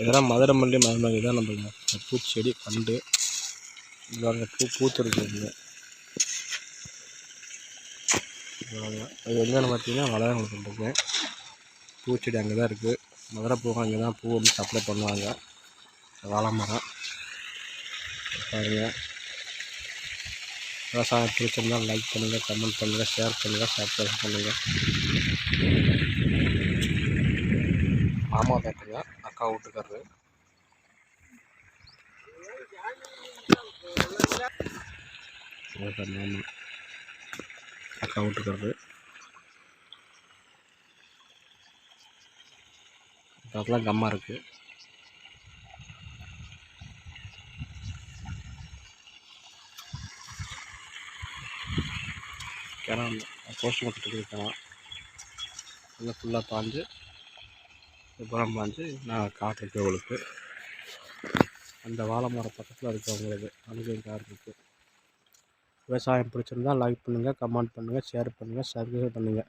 இதெல்லாம் மதுரை மல்லி மருமகை தான் நம்ம பூச்செடி பண்டு இதோட பூ பூத்துருக்கு அது எங்கன்னு பார்த்தீங்கன்னா வளரங்களுக்கு இருக்குங்க பூச்செடி அங்கே தான் இருக்குது மதுரை பூ அங்கே தான் பூ வந்து சப்ளை பண்ணுவாங்க. வாழை மரம். பாருங்கள் விவசாயம் பிடிச்சிருந்தால் லைக் பண்ணுங்கள் கமெண்ட் பண்ணுங்கள் ஷேர் பண்ணுங்கள் சப்ஸ்கிரைப் பண்ணுங்கள் மாமா பேட்டுங்க அக்கா விட்டுக்காரு இவர் அக்கா விட்டுக்காரு அதெல்லாம் கம்மா இருக்குது கிணறு போஸ்ட் கொடுத்துட்டு இருக்கலாம் நல்லா ஃபுல்லாக பாஞ்சு. புறம் பாஞ்சு நான் காட்டுறேன் உங்களுக்கு. அந்த வாழை மரம் பக்கத்தில் இருக்கவங்களுக்கு அங்கேயும் காட்டுக்கு விவசாயம் பிடிச்சிருந்தா லைக் பண்ணுங்கள் கமெண்ட் பண்ணுங்கள் ஷேர் பண்ணுங்கள் சப்ஸ்கிரைப் பண்ணுங்கள்